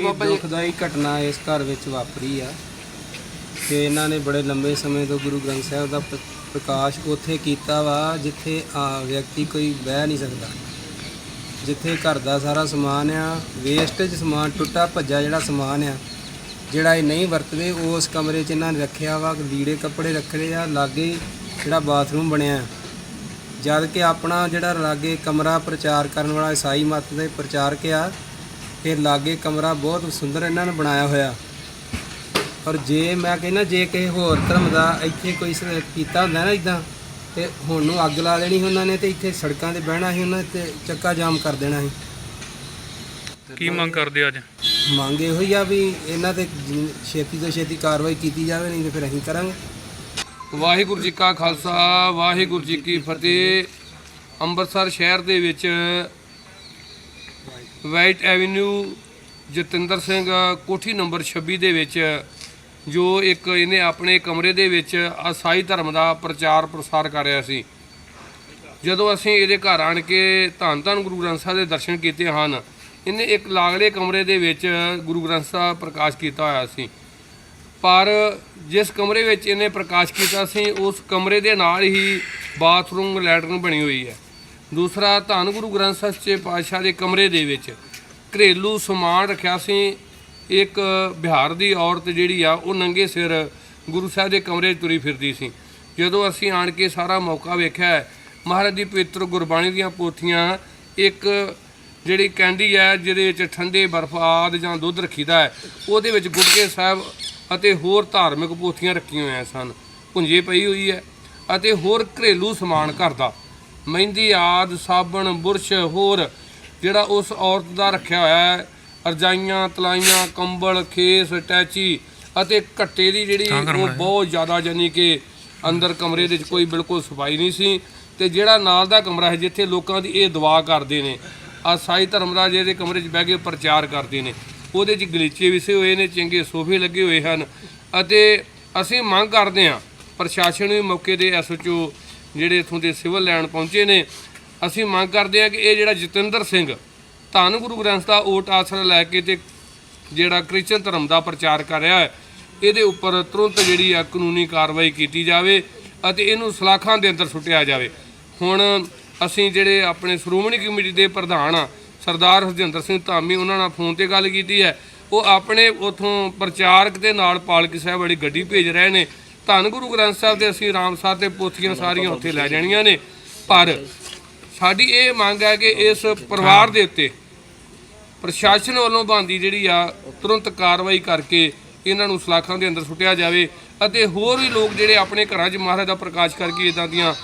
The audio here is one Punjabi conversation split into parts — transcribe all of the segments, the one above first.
ਬਾਬਾ ਜੀ ਦੁਖਦਾਈ ਘਟਨਾ ਇਸ ਘਰ ਵਿੱਚ ਵਾਪਰੀ ਆ। ਕਿ ਇਹਨਾਂ ਨੇ ਬੜੇ ਲੰਬੇ ਸਮੇਂ ਤੋਂ ਗੁਰੂ ਗ੍ਰੰਥ ਸਾਹਿਬ ਦਾ ਪ- ਪ੍ਰਕਾਸ਼ ਉੱਥੇ ਕੀਤਾ ਵਾ ਜਿੱਥੇ ਆ ਵਿਅਕਤੀ ਕੋਈ ਬਹਿ ਨਹੀਂ ਸਕਦਾ। ਜਿੱਥੇ ਘਰ ਦਾ ਸਾਰਾ ਸਮਾਨ ਆ ਵੇਸਟੇਜ ਸਮਾਨ ਟੁੱਟਾ ਭੱਜਾ ਜਿਹੜਾ ਸਮਾਨ ਆ ਜਿਹੜਾ ਇਹ ਨਹੀਂ ਵਰਤਦੇ ਉਸ ਕਮਰੇ 'ਚ ਇਹਨਾਂ ਨੇ ਰੱਖਿਆ ਵਾ ਲੀੜੇ ਕੱਪੜੇ ਰੱਖੇ ਆ ਲਾਗੇ ਜਿਹੜਾ ਬਾਥਰੂਮ ਬਣਿਆ। ਜਦ ਕਿ ਆਪਣਾ ਜਿਹੜਾ ਲਾਗੇ ਕਮਰਾ ਪ੍ਰਚਾਰ ਕਰਨ ਵਾਲਾ ਈਸਾਈ ਮਤ ਦੇ ਪ੍ਰਚਾਰਕ ਆ ਫਿਰ ਲਾਗੇ ਕਮਰਾ ਬਹੁਤ ਸੁੰਦਰ ਇਹਨਾਂ ਨੇ ਬਣਾਇਆ ਹੋਇਆ। ਪਰ ਜੇ ਮੈਂ ਕਹਿੰਦਾ ਜੇ ਕਿਸੇ ਹੋਰ ਧਰਮ ਦਾ ਇੱਥੇ ਕੋਈ ਸ- ਕੀਤਾ ਹੁੰਦਾ ਨਾ ਇਦਾਂ ਤੇ ਹੁਣ ਨੂੰ ਅੱਗ ਲਾ ਦੇਣੀ ਉਹਨਾਂ ਨੇ ਤੇ ਇੱਥੇ ਸੜਕਾਂ ਤੇ ਬਹਿਣਾ ਸੀ ਉਹਨਾਂ ਤੇ ਚੱਕਾ ਜਾਮ ਕਰ ਦੇਣਾ ਸੀ। ਕੀ ਮੰਗ ਕਰਦੇ ਅੱਜ? ਮੰਗ ਇਹੋ ਹੀ ਆ ਵੀ ਇਹਨਾਂ ਤੇ ਛੇਤੀ ਤੋਂ ਛੇਤੀ ਕਾਰਵਾਈ ਕੀਤੀ ਜਾਵੇ ਨਹੀਂ ਤੇ ਫਿਰ ਅਸੀਂ ਕਰਾਂਗੇ। ਵਾਹਿਗੁਰੂ ਜੀ ਕਾ ਖਾਲਸਾ ਵਾਹਿਗੁਰੂ ਜੀ ਕੀ ਫਤਿਹ। ਅੰਮ੍ਰਿਤਸਰ ਸ਼ਹਿਰ ਦੇ ਵਿੱਚ ਵਾਈਟ ਐਵਨਿਊ ਜਤਿੰਦਰ ਸਿੰਘ ਕੋਠੀ ਨੰਬਰ 26 ਦੇ ਵਿੱਚ, ਜੋ ਇੱਕ ਇਹਨੇ ਆਪਣੇ ਕਮਰੇ ਦੇ ਵਿੱਚ ਅਸਾਈ ਧਰਮ ਦਾ ਪ੍ਰਚਾਰ ਪ੍ਰਸਾਰ ਕਰ ਰਿਹਾ ਸੀ। ਜਦੋਂ ਅਸੀਂ ਇਹਦੇ ਘਰ ਆਣ ਕੇ ਧੰਨ ਧੰਨ ਗੁਰੂ ਗ੍ਰੰਥ ਸਾਹਿਬ ਦੇ ਦਰਸ਼ਨ ਕੀਤੇ ਹਨ, ਇਹਨੇ ਇੱਕ ਲਾਗਲੇ ਕਮਰੇ ਦੇ ਵਿੱਚ ਗੁਰੂ ਗ੍ਰੰਥ ਸਾਹਿਬ ਪ੍ਰਕਾਸ਼ ਕੀਤਾ ਹੋਇਆ ਸੀ। ਪਰ ਜਿਸ ਕਮਰੇ ਵਿੱਚ ਇਹਨੇ ਪ੍ਰਕਾਸ਼ ਕੀਤਾ ਸੀ, ਉਸ ਕਮਰੇ ਦੇ ਨਾਲ ਹੀ ਬਾਥਰੂਮ, ਲੈਟਰਨ ਬਣੀ ਹੋਈ ਹੈ। ਦੂਸਰਾ ਧੰਨ ਗੁਰੂ ਗ੍ਰੰਥ ਸਾਹਿਬ ਸੱਚੇ ਪਾਤਸ਼ਾਹ ਦੇ ਕਮਰੇ ਦੇ ਵਿੱਚ ਘਰੇਲੂ ਸਮਾਨ ਰੱਖਿਆ ਸੀ। ਇੱਕ ਬਿਹਾਰ ਦੀ ਔਰਤ ਜਿਹੜੀ ਆ, ਉਹ ਨੰਗੇ ਸਿਰ ਗੁਰੂ ਸਾਹਿਬ ਦੇ ਕਮਰੇ 'ਚ ਤੁਰੀ ਫਿਰਦੀ ਸੀ। ਜਦੋਂ ਅਸੀਂ ਆਣ ਕੇ ਸਾਰਾ ਮੌਕਾ ਵੇਖਿਆ, ਮਹਾਰਾਜ ਦੀ ਪਵਿੱਤਰ ਗੁਰਬਾਣੀ ਦੀਆਂ ਪੋਥੀਆਂ, ਇੱਕ ਜਿਹੜੀ ਕੈਂਡੀ ਹੈ ਜਿਹਦੇ ਵਿੱਚ ਠੰਡੇ ਬਰਫ਼ ਆਦਿ ਜਾਂ ਦੁੱਧ ਰੱਖੀਦਾ ਹੈ, ਉਹਦੇ ਵਿੱਚ ਗੁਟਕੇ ਸਾਹਿਬ ਅਤੇ ਹੋਰ ਧਾਰਮਿਕ ਪੋਥੀਆਂ ਰੱਖੀਆਂ ਹੋਈਆਂ ਸਨ। ਪੁੰਜੇ ਪਈ ਹੋਈ ਹੈ ਅਤੇ ਹੋਰ ਘਰੇਲੂ ਸਮਾਨ ਘਰ ਦਾ। ਮਹਿੰਦੀ ਆਦ ਸਾਬਣ ਬੁਰਸ਼ ਹੋਰ ਜਿਹੜਾ ਉਸ ਔਰਤ ਦਾ ਰੱਖਿਆ ਹੋਇਆ ਹੈ ਰਜਾਈਆਂ ਤਲਾਈਆਂ ਕੰਬਲ ਖੇਸ ਟੈਚੀ ਅਤੇ ਕੱਟੇ ਦੀ ਜਿਹੜੀ ਉਹ ਬਹੁਤ ਜ਼ਿਆਦਾ ਜਾਨੀ ਕਿ ਅੰਦਰ ਕਮਰੇ ਦੇ ਵਿੱਚ ਕੋਈ ਬਿਲਕੁਲ ਸਫ਼ਾਈ ਨਹੀਂ ਸੀ ਤੇ ਜਿਹੜਾ ਨਾਲ ਦਾ ਕਮਰਾ ਹੈ ਜਿੱਥੇ ਲੋਕਾਂ ਦੀ ਇਹ ਦੁਆ ਕਰਦੇ ਨੇ ਆ ਸਾਈ ਧਰਮ ਦਾ ਜਿਹਦੇ ਕਮਰੇ 'ਚ ਬਹਿ ਕੇ ਪ੍ਰਚਾਰ ਕਰਦੇ ਨੇ। ਉਹਦੇ 'ਚ ਗਲੀਚੇ ਵਿਸੇ ਹੋਏ ਨੇ ਚੰਗੇ ਸੋਫੇ ਲੱਗੇ ਹੋਏ ਹਨ ਅਤੇ ਅਸੀਂ ਮੰਗ ਕਰਦੇ ਹਾਂ ਪ੍ਰਸ਼ਾਸਨ ਵੀ ਮੌਕੇ ਦੇ ਐਸਓਚਓ ਜਿਹੜੇ ਇਥੋਂ ਦੇ ਸਿਵਲ ਲੈਣ ਪਹੁੰਚੇ ਨੇ, ਅਸੀਂ ਮੰਗ ਕਰਦੇ ਹਾਂ ਕਿ ਇਹ ਜਿਹੜਾ ਜਤਿੰਦਰ ਸਿੰਘ ਧੰਨ ਗੁਰੂ ਗ੍ਰੰਥ ਦਾ ਓਟ ਆਸਰਾ ਲੈ ਕੇ ਤੇ ਜਿਹੜਾ ਕ੍ਰਿਸਚਨ ਧਰਮ ਦਾ ਪ੍ਰਚਾਰ ਕਰ ਰਿਹਾ ਹੈ, ਇਹਦੇ ਉੱਪਰ ਤੁਰੰਤ ਜਿਹੜੀ ਆ ਕਾਨੂੰਨੀ ਕਾਰਵਾਈ ਕੀਤੀ ਜਾਵੇ ਅਤੇ ਇਹਨੂੰ ਸਲਾਖਾਂ ਦੇ ਅੰਦਰ ਸੁੱਟਿਆ ਜਾਵੇ। ਹੁਣ ਅਸੀਂ ਜਿਹੜੇ ਆਪਣੇ ਸ਼੍ਰੋਮਣੀ ਕਮੇਟੀ ਦੇ ਪ੍ਰਧਾਨ ਆ, ਸਰਦਾਰ ਹਰਜਿੰਦਰ ਸਿੰਘ ਧਾਮੀ, ਉਹਨਾਂ ਨਾਲ ਫੋਨ ਤੇ ਗੱਲ ਕੀਤੀ ਹੈ। ਉਹ ਆਪਣੇ ਉਥੋਂ ਪ੍ਰਚਾਰਕ ਦੇ ਨਾਲ ਪਾਲਕੀ ਸਾਹਿਬ ਵਾਲੀ ਗੱਡੀ ਭੇਜ ਰਹੇ ਨੇ। ਧੰਨ ਗੁਰੂ ਗ੍ਰੰਥ ਸਾਹਿਬ ਦੇ, ਅਸੀਂ ਰਾਮਸਰ ਦੇ ਪੋਥੀਆਂ ਸਾਰੀਆਂ ਉੱਥੇ ਲੈ ਜਾਣੀਆਂ ਨੇ। ਪਰ ਸਾਡੀ ਇਹ ਮੰਗ ਹੈ ਕਿ ਇਸ ਪਰਿਵਾਰ ਦੇ ਉੱਤੇ ਪ੍ਰਸ਼ਾਸਨ ਵੱਲੋਂ ਬੰਦੀ ਜਿਹੜੀ ਆ, ਤੁਰੰਤ ਕਾਰਵਾਈ ਕਰਕੇ ਇਹਨਾਂ ਨੂੰ ਸਲਾਖਾਂ ਦੇ ਅੰਦਰ ਸੁੱਟਿਆ ਜਾਵੇ ਅਤੇ ਹੋਰ ਵੀ ਲੋਕ ਜਿਹੜੇ ਆਪਣੇ ਘਰਾਂ 'ਚ ਮਹਾਰਾਜ ਦਾ ਪ੍ਰਕਾਸ਼ ਕਰਕੇ ਇਦਾਂ ਦੀਆਂ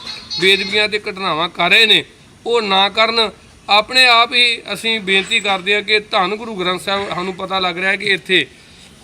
ਬੇਦਬੀਆਂ ਤੇ ਘਟਨਾਵਾਂ ਕਰ ਰਹੇ ਨੇ, ਉਹ ਨਾ ਕਰਨ। ਆਪਣੇ ਆਪ ਹੀ ਅਸੀਂ ਬੇਨਤੀ ਕਰਦੇ ਹਾਂ ਕਿ ਧੰਨ ਗੁਰੂ ਗ੍ਰੰਥ ਸਾਹਿਬ, ਸਾਨੂੰ ਪਤਾ ਲੱਗ ਰਿਹਾ ਹੈ ਕਿ ਇੱਥੇ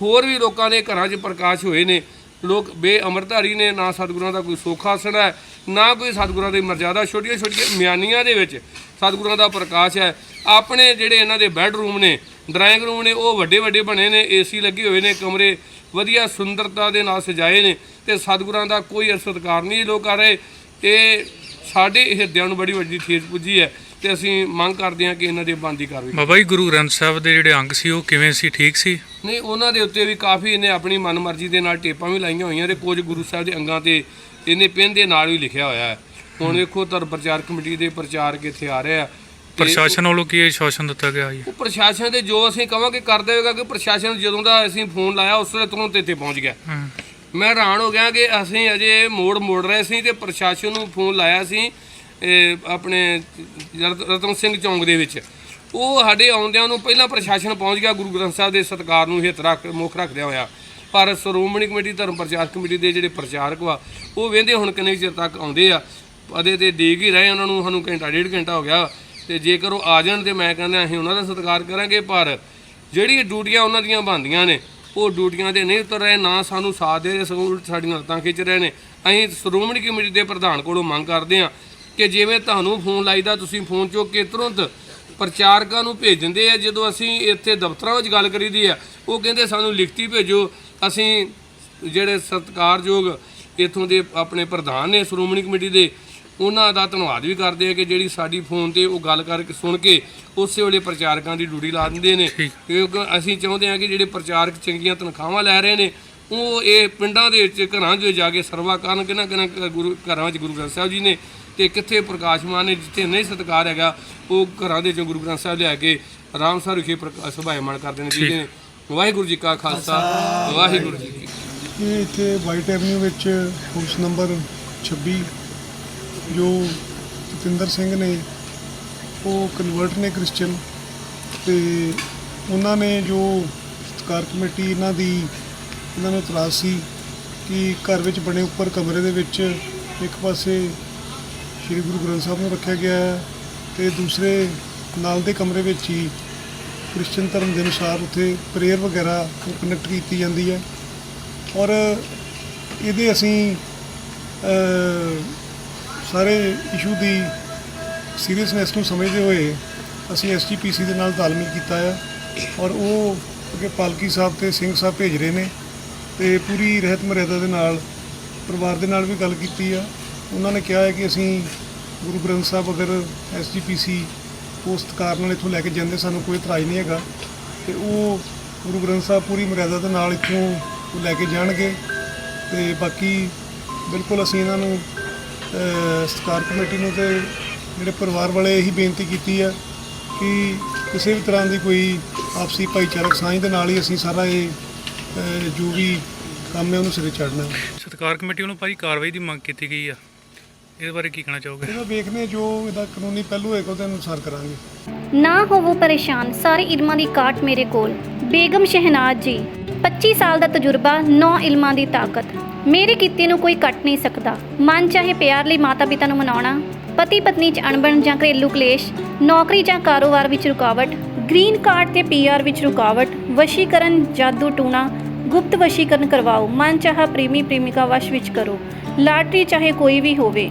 ਹੋਰ ਵੀ ਲੋਕਾਂ ਦੇ ਘਰਾਂ 'ਚ ਪ੍ਰਕਾਸ਼ ਹੋਏ ਨੇ। ਲੋਕ ਬੇਅਮਰਧਾਰੀ ਨੇ, ਨਾ ਸਤਿਗੁਰਾਂ ਦਾ ਕੋਈ ਸੁੱਖ ਆਸਣ ਹੈ, ਨਾ ਕੋਈ ਸਤਿਗੁਰਾਂ ਦੀ ਮਰਜ਼ਾਦਾ ਛੋਟੀਆਂ ਛੋਟੀਆਂ ਮਿਆਨੀਆਂ ਦੇ ਵਿੱਚ ਸਤਿਗੁਰਾਂ ਦਾ ਪ੍ਰਕਾਸ਼ ਹੈ। ਆਪਣੇ ਜਿਹੜੇ ਇਹਨਾਂ ਦੇ ਬੈੱਡਰੂਮ ਨੇ, ਡਰਾਇੰਗ ਰੂਮ ਨੇ, ਉਹ ਵੱਡੇ ਵੱਡੇ ਬਣੇ ਨੇ, ਏਸੀ ਲੱਗੇ ਹੋਏ ਨੇ, ਕਮਰੇ ਵਧੀਆ ਸੁੰਦਰਤਾ ਦੇ ਨਾਲ ਸਜਾਏ ਨੇ ਤੇ ਸਤਿਗੁਰਾਂ ਦਾ ਕੋਈ ਸਤਿਕਾਰ ਨਹੀਂ ਲੋਕ ਕਰ ਰਹੇ। ਇਹ ਸਾਡੇ ਹਿਰਦਿਆਂ ਨੂੰ ਬੜੀ ਵੱਡੀ ਠੇਸ ਪੁੱਜੀ ਹੈ। ਤੇ ਅਸੀਂ ਮੰਗ ਕਰਦੇ ਹਾਂ ਕਿ ਇਹਨਾਂ ਦੀ ਬੰਦੀ ਕਾਰਵਾਈ ਬਾਬਾ ਜੀ ਗੁਰੂ ਗ੍ਰੰਥ ਸਾਹਿਬ ਦੇ ਜਿਹੜੇ ਅੰਗ ਸੀ ਉਹ ਕਿਵੇਂ ਸੀ? ਠੀਕ ਸੀ? ਨਹੀਂ ਉਹਨਾਂ ਦੇ ਉੱਤੇ ਵੀ ਕਾਫੀ ਇਹਨੇ ਆਪਣੀ ਮਨਮਰਜ਼ੀ ਦੇ ਨਾਲ ਟੇਪਾਂ ਵੀ ਲਾਈਆਂ ਹੋਈਆਂ ਤੇ ਕੁਝ ਗੁਰੂ ਸਾਹਿਬ ਦੇ ਅੰਗਾਂ ਤੇ ਇਹਨੇ ਪਿੰਨ ਦੇ ਨਾਲ ਵੀ ਲਿਖਿਆ ਹੋਇਆ ਹੈ। ਹੁਣ ਵੇਖੋ ਧਰਮ ਪ੍ਰਚਾਰ ਕਮੇਟੀ ਦੇ ਪ੍ਰਚਾਰਕ ਇੱਥੇ ਆ ਰਹੇ ਆ ਪ੍ਰਸ਼ਾਸਨ ਵੱਲੋਂ ਕੀ ਸ਼ਾਸਨ ਦਿੱਤਾ ਗਿਆ ਜੀ? ਉਹ ਪ੍ਰਸ਼ਾਸਨ ਦੇ ਜੋ ਅਸੀਂ ਕਵਾਂਗੇ ਕਰ ਦੇਵੇਗਾ ਕਿ ਪ੍ਰਸ਼ਾਸਨ ਜਦੋਂ ਦਾ ਅਸੀਂ ਫੋਨ ਲਾਇਆ ਉਸ ਵੇਲੇ ਤੁਰੰਤ ਇੱਥੇ ਪਹੁੰਚ ਗਿਆ। ਹਾਂ। ਮੈਂ ਹੈਰਾਨ ਹੋ ਗਿਆ ਕਿ ਅਸੀਂ ਅਜੇ ਮੋੜ ਮੋੜ ਰਹੇ ਸੀ ਤੇ ਪ੍ਰਸ਼ਾਸਨ ਨੂੰ ਫੋਨ ਲਾਇਆ ਸੀ ਆਪਣੇ ਰਤਨ ਸਿੰਘ ਚੌਂਕ ਦੇ ਵਿੱਚ। ਉਹ ਸਾਡੇ ਆਉਂਦਿਆਂ ਨੂੰ ਪਹਿਲਾਂ ਪ੍ਰਸ਼ਾਸਨ ਪਹੁੰਚ ਗਿਆ, ਗੁਰੂ ਗ੍ਰੰਥ ਸਾਹਿਬ ਦੇ ਸਤਿਕਾਰ ਨੂੰ ਹਿੱਤ ਰੱਖ, ਮੁੱਖ ਰੱਖਦਿਆਂ ਹੋਇਆ। ਪਰ ਸ਼੍ਰੋਮਣੀ ਕਮੇਟੀ, ਧਰਮ ਪ੍ਰਚਾਰ ਕਮੇਟੀ ਦੇ ਜਿਹੜੇ ਪ੍ਰਚਾਰਕ ਵਾ, ਉਹ ਵੇਂਦੇ ਹੁਣ ਕਿੰਨੇ ਚਿਰ ਤੱਕ ਆਉਂਦੇ ਆ। ਅਦੇ ਤੇ ਡੀਕ ਹੀ ਰਹੇ, ਉਹਨਾਂ ਨੂੰ ਸਾਨੂੰ ਘੰਟਾ, ਡੇਢ ਘੰਟਾ ਹੋ ਗਿਆ। ਤੇ ਜੇਕਰ ਉਹ ਆ ਜਾਣ ਤੇ ਮੈਂ ਕਹਿੰਦਾ, ਅਸੀਂ ਉਹਨਾਂ ਦਾ ਸਤਿਕਾਰ ਕਰਾਂਗੇ, ਪਰ ਜਿਹੜੀ ਡਿਊਟੀਆਂ ਉਹਨਾਂ ਦੀਆਂ ਬਣਦੀਆਂ ਨੇ, ਉਹ ਡਿਊਟੀਆਂ ਤੇ ਨਹੀਂ ਉਤਰ ਰਹੇ, ਨਾ ਸਾਨੂੰ ਸਾਥ ਦੇ ਰਹੇ, ਸਗੋਂ ਸਾਡੀਆਂ ਲੱਤਾਂ ਖਿੱਚ ਰਹੇ ਨੇ। ਅਸੀਂ ਸ਼੍ਰੋਮਣੀ ਕਮੇਟੀ ਦੇ ਪ੍ਰਧਾਨ ਕੋਲੋਂ ਮੰਗ ਕਰਦੇ ਹਾਂ ਕਿ ਜਿਵੇਂ ਤੁਹਾਨੂੰ ਫੋਨ ਲਾਈਦਾ ਤੁਸੀਂ ਫੋਨ ਚੁੱਕ ਕੇ ਤੁਰੰਤ ਪ੍ਰਚਾਰਕਾਂ ਨੂੰ ਭੇਜ ਦਿੰਦੇ ਆ। ਜਦੋਂ ਅਸੀਂ ਇੱਥੇ ਦਫ਼ਤਰਾਂ ਵਿੱਚ ਗੱਲ ਕਰੀਦੀ ਆ ਉਹ ਕਹਿੰਦੇ ਸਾਨੂੰ ਲਿਖਤੀ ਭੇਜੋ। ਅਸੀਂ ਜਿਹੜੇ ਸਤਿਕਾਰਯੋਗ ਇਥੋਂ ਦੇ ਆਪਣੇ ਪ੍ਰਧਾਨ ਨੇ ਸ਼੍ਰੋਮਣੀ ਕਮੇਟੀ ਦੇ ਉਹਨਾਂ ਦਾ ਧੰਨਵਾਦ ਵੀ ਕਰਦੇ ਆ ਕਿ ਜਿਹੜੀ ਸਾਡੀ ਫੋਨ ਤੇ ਉਹ ਗੱਲ ਕਰਕੇ ਸੁਣ ਕੇ ਉਸੇ ਵੇਲੇ ਪ੍ਰਚਾਰਕਾਂ ਦੀ ਡਿਊਟੀ ਲਾ ਦਿੰਦੇ ਨੇ। ਕਿਉਂਕਿ ਅਸੀਂ ਚਾਹੁੰਦੇ ਹਾਂ ਕਿ ਜਿਹੜੇ ਪ੍ਰਚਾਰਕ ਚੰਗੀਆਂ ਤਨਖਾਹਾਂ ਲੈ ਰਹੇ ਨੇ ਉਹ ਇਹ ਪਿੰਡਾਂ ਦੇ ਵਿੱਚ ਘਰਾਂ 'ਚ ਜਾ ਕੇ ਸਰਵਾ ਕਰਨ ਕਿਹਨਾਂ ਕਿਹਨਾਂ ਗੁਰੂ ਘਰਾਂ ਵਿੱਚ ਗੁਰੂ ਗ੍ਰੰਥ ਸਾਹਿਬ ਜੀ ਨੇ ਤੇ ਕਿੱਥੇ ਪ੍ਰਕਾਸ਼ਮਾਨ ਨੇ ਜਿੱਥੇ ਨਹੀਂ ਸਤਿਕਾਰ ਹੈਗਾ ਉਹ ਘਰਾਂ ਦੇ ਚੋਂ ਗੁਰੂ ਗ੍ਰੰਥ ਸਾਹਿਬ ਲਿਆ ਕੇ ਆਰਾਮ ਸਾਰ ਵਿਖੇ ਪ੍ਰਕਾਸ਼ ਸਭਾਇਮਾਨ ਕਰਦੇ ਨੇ ਜਿਹਦੇ ਨੇ ਵਾਹਿਗੁਰੂ ਜੀ ਕਾ ਖਾਲਸਾ ਵਾਹਿਗੁਰੂ ਜੀ ਕੀ ਫਤਿਹ। ਇਹ ਇੱਥੇ ਵਾਈਟ ਐਵਨਿਊ ਵਿੱਚ ਹਾਊਸ ਨੰਬਰ 26 ਜੋ ਜਤਿੰਦਰ ਸਿੰਘ ਨੇ ਉਹ ਕਨਵਰਟ ਨੇ ਕ੍ਰਿਸਚੀਅਨ ਤੇ ਉਹਨਾਂ ਨੇ ਜੋ ਸਤਕਾਰ ਕਮੇਟੀ ਇਹਨਾਂ ਦੀ ਇਹਨਾਂ ਨੂੰ ਇਤਰਾਜ਼ ਸੀ ਕਿ ਘਰ ਵਿੱਚ ਬਣੇ ਉੱਪਰ ਕਮਰੇ ਦੇ ਵਿੱਚ ਇੱਕ ਪਾਸੇ ਸ੍ਰੀ ਗੁਰੂ ਗ੍ਰੰਥ ਸਾਹਿਬ ਨੂੰ ਰੱਖਿਆ ਗਿਆ ਹੈ ਤੇ ਦੂਸਰੇ ਨਾਲ ਦੇ ਕਮਰੇ ਵਿੱਚ ਹੀ ਕ੍ਰਿਸਚੀਅਨ ਧਰਮ ਦੇ ਅਨੁਸਾਰ ਉੱਥੇ ਪ੍ਰੇਅਰ ਵਗੈਰਾ ਕਨੈਕਟ ਕੀਤੀ ਜਾਂਦੀ ਹੈ। ਔਰ ਇਹਦੇ ਅਸੀਂ ਸਾਰੇ ਇਸ਼ੂ ਦੀ ਸੀਰੀਅਸਨੈਸ ਨੂੰ ਸਮਝਦੇ ਹੋਏ ਅਸੀਂ ਐਸਜੀਪੀਸੀ ਦੇ ਨਾਲ ਤਾਲਮੇਲ ਕੀਤਾ ਹੈ। ਔਰ ਉਹ ਅੱਗੇ ਪਾਲਕੀ ਸਾਹਿਬ ਤੇ ਸਿੰਘ ਸਾਹਿਬ ਭੇਜ ਰਹੇ ਨੇ ਤੇ ਪੂਰੀ ਰਹਿਤ ਮਰਿਆਦਾ ਦੇ ਨਾਲ, ਪਰਿਵਾਰ ਦੇ ਨਾਲ ਵੀ ਗੱਲ ਕੀਤੀ ਆ। ਉਹਨਾਂ ਨੇ ਕਿਹਾ ਹੈ ਕਿ ਅਸੀਂ ਗੁਰੂ ਗ੍ਰੰਥ ਸਾਹਿਬ ਅਗਰ ਐਸਜੀਪੀਸੀ ਪੋਸਟ ਕਾਰ ਨਾਲ ਇੱਥੋਂ ਲੈ ਕੇ ਜਾਂਦੇ ਸਾਨੂੰ ਕੋਈ ਇਤਰਾਜ਼ ਨਹੀਂ ਹੈਗਾ। ਤੇ ਉਹ ਗੁਰੂ ਗ੍ਰੰਥ ਸਾਹਿਬ ਪੂਰੀ ਮਰਿਆਦਾ ਦੇ ਨਾਲ ਇੱਥੋਂ ਲੈ ਕੇ ਜਾਣਗੇ। ਤੇ ਬਾਕੀ ਬਿਲਕੁਲ ਅਸੀਂ ਇਹਨਾਂ ਨੂੰ ਅਹ, ਸਤਿਕਾਰ ਕਮੇਟੀ ਨੂੰ ਤੇ ਜਿਹੜੇ ਪਰਿਵਾਰ ਵਾਲੇ ਇਹੀ ਬੇਨਤੀ ਕੀਤੀ ਆ ਕਿ ਕਿਸੇ ਵੀ ਤਰ੍ਹਾਂ ਦੀ ਕੋਈ ਆਪਸੀ ਭਾਈਚਾਰਕ ਸਾਂਝ ਦੇ ਨਾਲ ਹੀ ਅਸੀਂ ਸਾਰਾ ਇਹ ਜੋ ਵੀ ਕੰਮ ਹੈ ਉਹਨੂੰ ਸਿਰੇ ਚੜ੍ਹਨਾ ਹੈ। ਸਤਕਾਰ ਕਮੇਟੀ ਵੱਲੋਂ ਭਾਈ ਕਾਰਵਾਈ ਦੀ ਮੰਗ ਕੀਤੀ ਗਈ ਆ। ਇਹਦੇ ਬਾਰੇ ਕੀ ਕਹਿਣਾ ਚਾਹੋਗੇ? ਇਹਦਾ ਵੇਖਦੇ ਹਾਂ ਜੋ ਇਹਦਾ ਕਾਨੂੰਨੀ ਪਹਿਲੂ ਹੋਏਗਾ ਉਹਦੇ ਅਨੁਸਾਰ ਕਰਾਂਗੇ। ਨਾ ਹੋਵੋ ਪਰੇਸ਼ਾਨ ਸਾਰੇ ਇਲਮਾਂ ਦੀ ਕਾਟ ਮੇਰੇ ਕੋਲ। ਬੇਗਮ ਸ਼ਹਿਨਾਜ਼ ਜੀ 25 ਸਾਲ ਦਾ ਤਜਰਬਾ 9 ਇਲਮਾਂ ਦੀ ਤਾਕਤ। ਮੇਰੇ ਕੀਤੇ ਨੂੰ ਕੋਈ ਕੱਟ ਨਹੀਂ ਸਕਦਾ। ਮਨ ਚਾਹੇ ਪਿਆਰ ਲਈ ਮਾਤਾ ਪਿਤਾ ਨੂੰ ਮਨਾਉਣਾ ਪਤੀ ਪਤਨੀ 'ਚ ਅਣਬਣ ਜਾਂ ਘਰੇਲੂ ਕਲੇਸ਼ ਨੌਕਰੀ ਜਾਂ ਕਾਰੋਬਾਰ ਵਿੱਚ ਰੁਕਾਵਟ ਗ੍ਰੀਨ ਕਾਰਡ ਤੇ ਪੀਆਰ ਵਿੱਚ ਰੁਕਾਵਟ ਵਸ਼ੀਕਰਨ ਜਾਦੂ ਟੂਣਾ ਗੁਪਤ ਵਸ਼ੀਕਰਨ ਕਰਵਾਓ ਮਨ ਚਾਹਾ ਪ੍ਰੇਮੀ ਪ੍ਰੇਮਿਕਾ ਵਸ਼ ਵਿੱਚ ਕਰੋ। ਲਾਟਰੀ ਚਾਹੇ ਕੋਈ ਵੀ ਹੋਵੇ।